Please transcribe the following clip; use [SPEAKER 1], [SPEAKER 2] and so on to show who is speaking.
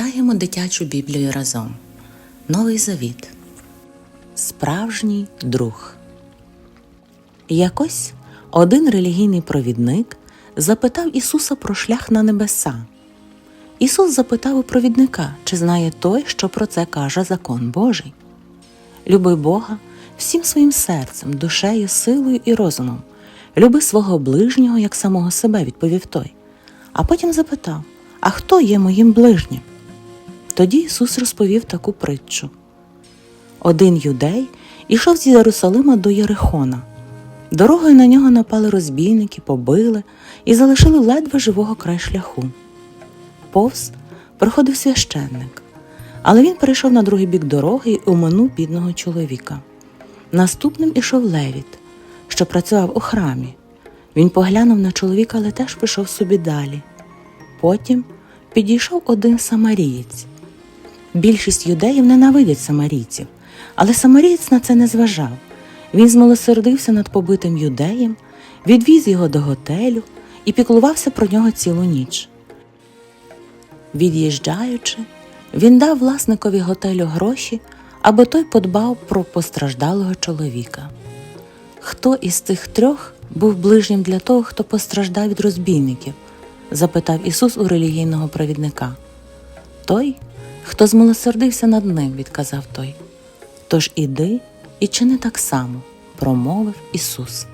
[SPEAKER 1] Читаємо дитячу Біблію разом. Новий Завіт. Справжній друг. Якось один релігійний провідник запитав Ісуса про шлях на небеса. Ісус запитав у провідника, чи знає той, що про це каже закон Божий. Люби Бога всім своїм серцем, душею, силою і розумом. Люби свого ближнього як самого себе, відповів той. А потім запитав: А хто є моїм ближнім? Тоді Ісус розповів таку притчу. Один юдей ішов з Єрусалима до Єрихона. Дорогою на нього напали розбійники, побили і залишили ледве живого край шляху. Повз проходив священник, але він перейшов на другий бік дороги і оминув бідного чоловіка. Наступним ішов Левіт, що працював у храмі. Він поглянув на чоловіка, але теж пішов собі далі. Потім підійшов один самарієць. Більшість юдеїв ненавидять самарійців, але самарієць на це не зважав. Він змилосердився над побитим юдеєм, відвіз його до готелю і піклувався про нього цілу ніч. Від'їжджаючи, він дав власникові готелю гроші, аби той подбав про постраждалого чоловіка. Хто із тих трьох був ближнім для того, хто постраждав від розбійників? запитав Ісус у релігійного провідника. Той, хто змилосердився над ним, відказав той. Тож іди і чини так само, промовив Ісус.